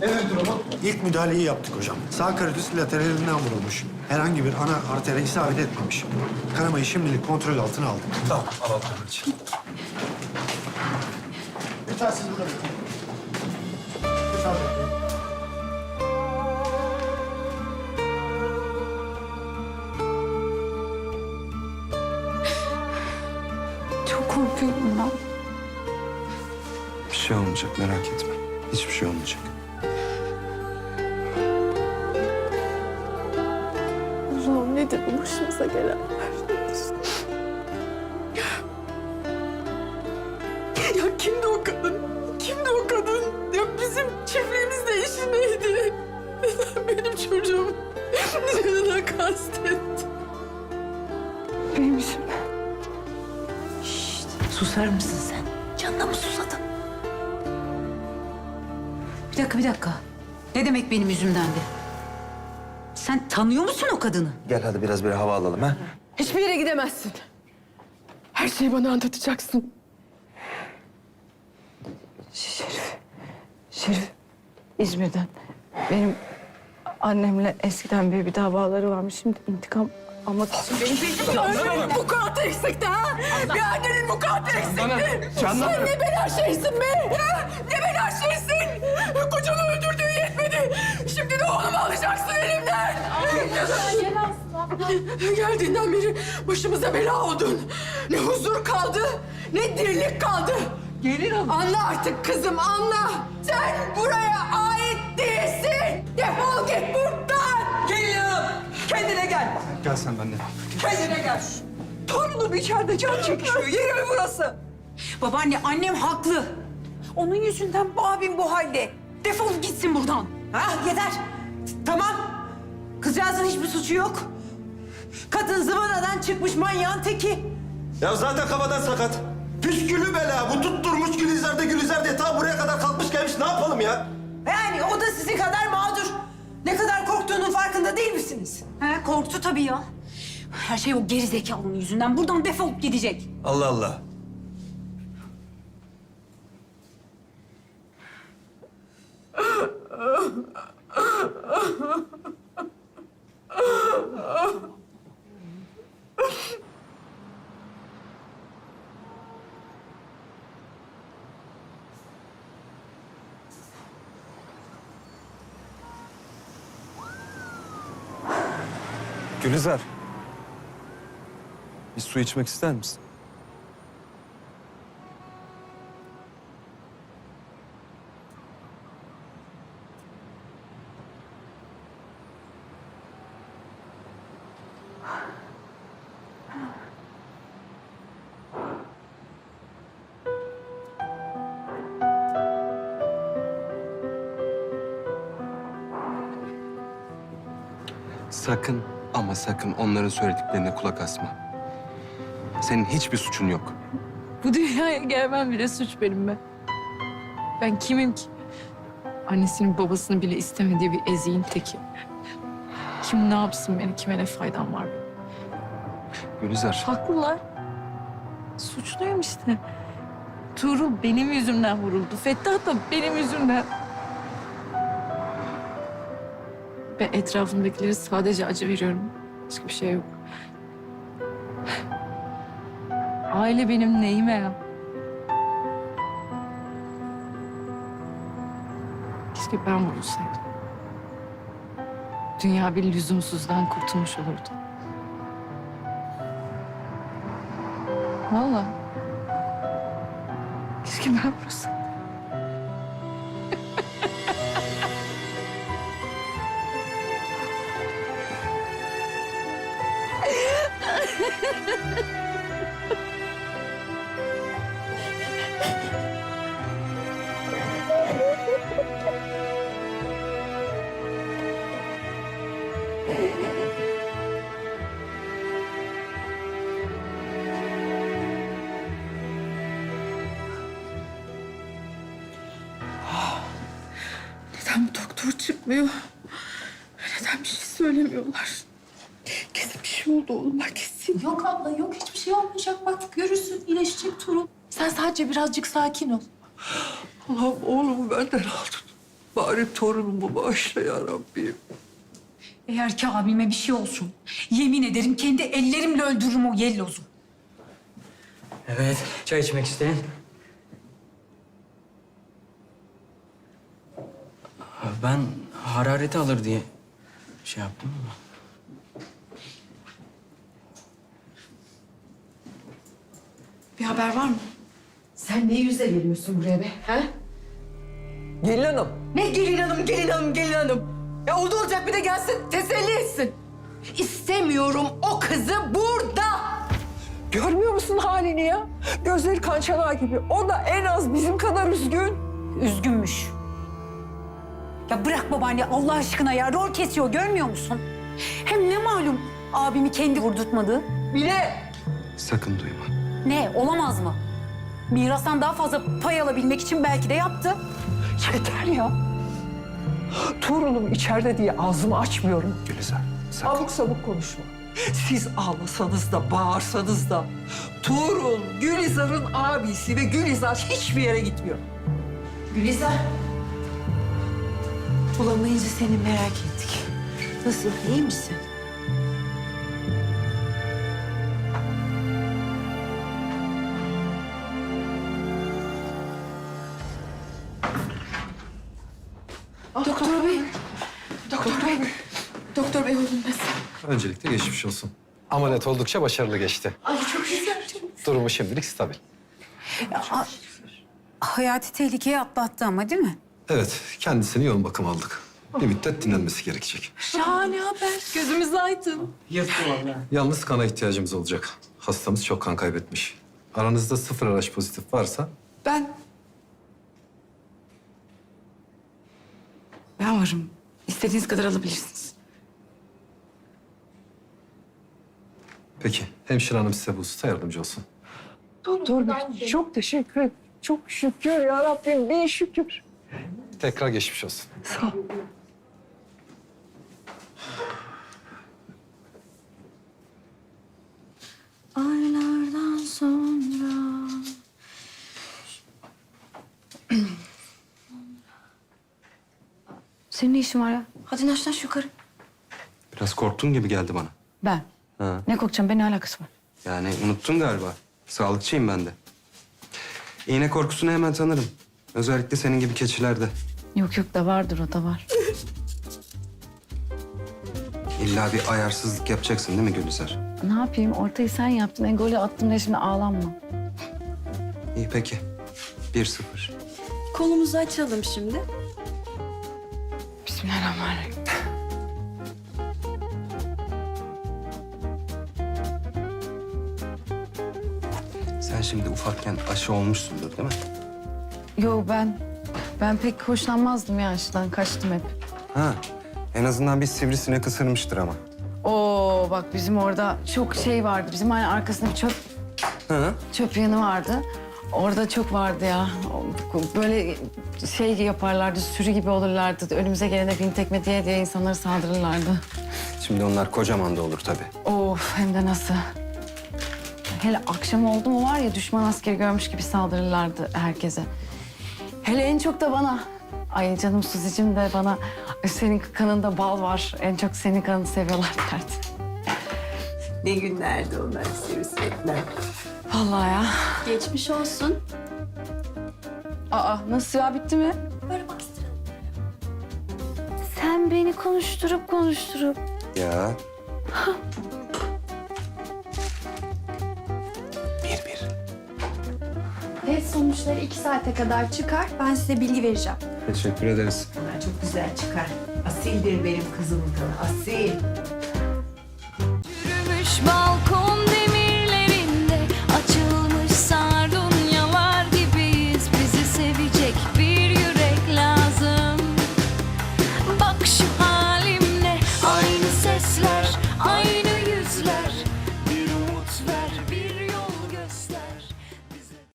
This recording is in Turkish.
Nedir durumu? İlk müdahaleyi yaptık hocam. Sağ karidüs lateralinden vurulmuş. Herhangi bir ana artere isabet etmemiş. Kanamayı şimdilik kontrol altına aldık. Tamam, alalım hemen. Lütfen siz burada bekleyin. Lütfen bekleyin. Çok korkuyorum ben. Bir şey olmayacak merak etme. Hiçbir şey olmayacak. Nedir bu başımıza gelenler? Ya kimdi o kadın? Kimdi o kadın? Ya bizim çiftliğimizde işi neydi? Neden benim çocuğum canına kastetti? Benim yüzümden. Susar mısın sen? Canına mı susadın? Bir dakika, bir dakika. Ne demek benim yüzümdendi? Sen tanıyor musun o kadını? Gel hadi biraz bir hava alalım ha. Hiçbir yere gidemezsin. Her şeyi bana anlatacaksın. Şerif, Şerif İzmir'den. Benim annemle eskiden bir, bir davaları varmış. Şimdi intikam almak için. Bir annenin mukatı eksikti ha? Bir annenin mukatı eksikti. Sen ne bela şeysin be? Ha? Ne bela şeysin? Kocamı öldürdüğün yetmedi. Geldiğinden beri başımıza bela oldun. Ne huzur kaldı, ne dirlik kaldı. Gelin hanım. Anla artık kızım, anla. Sen buraya ait değilsin. Defol git buradan. Gelin hanım, kendine gel. Gel sen benimle. Kendine gel. Torunum içeride can çekişiyor. Yeri mi burası? Babaanne, annem haklı. Onun yüzünden bu abim bu halde. Defol gitsin buradan. Ha yeter. Tamam. Kızcağızın hiçbir suçu yok. Kadın zıvanadan çıkmış manyağın teki. Ya zaten kafadan sakat. Püskülü bela. Bu tutturmuş Gülizar'da Gülizar diye ta buraya kadar kalkmış gelmiş. Ne yapalım ya? Yani o da sizin kadar mağdur. Ne kadar korktuğunun farkında değil misiniz? He, korktu tabii ya. Her şey o geri zekalının yüzünden. Buradan defolup gidecek. Allah Allah. Gülizar. Bir su içmek ister misin? Sakın ama sakın onların söylediklerine kulak asma. Senin hiçbir suçun yok. Bu dünyaya gelmem bile suç benim ben. Ben kimim ki? Annesinin babasını bile istemediği bir eziğin teki. Kim ne yapsın beni, kime ne faydam var benim? Gülizar. Haklılar. Suçluyum işte. Tuğrul benim yüzümden vuruldu. Fettah da benim yüzümden. Ben etrafımdakilere sadece acı veriyorum. Başka bir şey yok. Aile benim neyime ya? Keşke ben vurulsaydım. Dünya bir lüzumsuzdan kurtulmuş olurdu. Vallahi. Keşke ben vurulsaydım. Doktor çıkmıyor? Neden bir şey söylemiyorlar? Kesin bir şey oldu oğluma kesin. Yok abla yok hiçbir şey olmayacak. Bak görürsün iyileşecek Turul. Sen sadece birazcık sakin ol. Allah'ım oğlumu benden aldın. Bari torunumu bağışla ya Rabbim. Eğer ki abime bir şey olsun, yemin ederim kendi ellerimle öldürürüm o yellozu. Evet, çay içmek isteyen. Ben harareti alır diye şey yaptım ama. Bir haber var mı? Sen ne yüzle geliyorsun buraya be? He? Gelin hanım. Ne gelin hanım, gelin hanım, gelin hanım. Ya oldu olacak bir de gelsin teselli etsin. İstemiyorum o kızı burada. Görmüyor musun halini ya? Gözleri kan çanağı gibi. O da en az bizim kadar üzgün. Üzgünmüş. Ya bırak babaanne Allah aşkına ya rol kesiyor görmüyor musun? Hem ne malum abimi kendi vurdurtmadı. Bile Sakın duyma. Ne olamaz mı? Mirastan daha fazla pay alabilmek için belki de yaptı. yeter ya. Torunum içeride diye ağzımı açmıyorum. Gülizar, sakın. Abuk sabuk konuşma. Siz ağlasanız da bağırsanız da Tuğrul Gülizar'ın abisi ve Gülizar hiçbir yere gitmiyor. Gülizar. Bulamayınca seni merak ettik. Nasıl, iyi misin? Doktor bey. Doktor bey. Doktor bey oldum ben Öncelikle geçmiş olsun. Ameliyat oldukça başarılı geçti. Ay çok güzel. Durumu şimdilik stabil. Hayati tehlikeye atlattı ama değil mi? Evet, kendisini yoğun bakım aldık. Bir müddet dinlenmesi gerekecek. Şahane haber. Gözümüz aydın. Yırttı vallahi. Yalnız kana ihtiyacımız olacak. Hastamız çok kan kaybetmiş. Aranızda sıfır araç pozitif varsa Ben... Ben varım. İstediğiniz kadar alabilirsiniz. peki hemşire hanım size bu hususta yardımcı olsun. Doktor bey çok teşekkür ederim. Çok şükür ya Rabbim bin şükür. Tekrar geçmiş olsun. Aylardan sonra. Senin ne işin var ya? Hadi naş naş yukarı. Biraz korktun gibi geldi bana. Ben. Ha. Ne korkacağım? Ben ne alakası var? Yani unuttun galiba. Sağlıkçıyım ben de. İğne korkusunu hemen tanırım. Özellikle senin gibi keçilerde. Yok yok da vardır o da var. İlla bir ayarsızlık yapacaksın değil mi Gülizar? ne yapayım? Ortayı sen yaptın. En golü attım diye şimdi ağlanma. İyi peki. 1-0. Kolumuzu açalım şimdi. Bismillahirrahmanirrahim. Sen şimdi ufakken aşı olmuşsundur değil mi? Yo ben ben pek hoşlanmazdım ya aşıdan. Kaçtım hep. Ha. En azından bir sivrisinek ısırmıştır ama. Oo bak bizim orada çok şey vardı. Bizim hani arkasında bir çöp Ha. çöp yanı vardı. Orada çok vardı ya. Böyle şey yaparlardı, sürü gibi olurlardı. Önümüze gelene bin tekme diye diye insanlara saldırırlardı. Şimdi onlar kocaman da olur tabii. Of hem de nasıl. Hele akşam oldu mu var ya düşman askeri görmüş gibi saldırırlardı herkese. Hele en çok da bana. Ay canım Suzi'cim de bana senin kanında bal var. En çok senin kanını seviyorlar derdi. Ne günlerdi onlar sivrisinekler. Vallahi ya. Geçmiş olsun. Aa nasıl ya bitti mi? Böyle bastıralım. Sen beni konuşturup konuşturup. Ya. Test sonuçları iki saate kadar çıkar. Ben size bilgi vereceğim. Teşekkür ederiz. Bunlar çok güzel çıkar. Asildir benim kızımın kanı, asil. Yürümüş balkon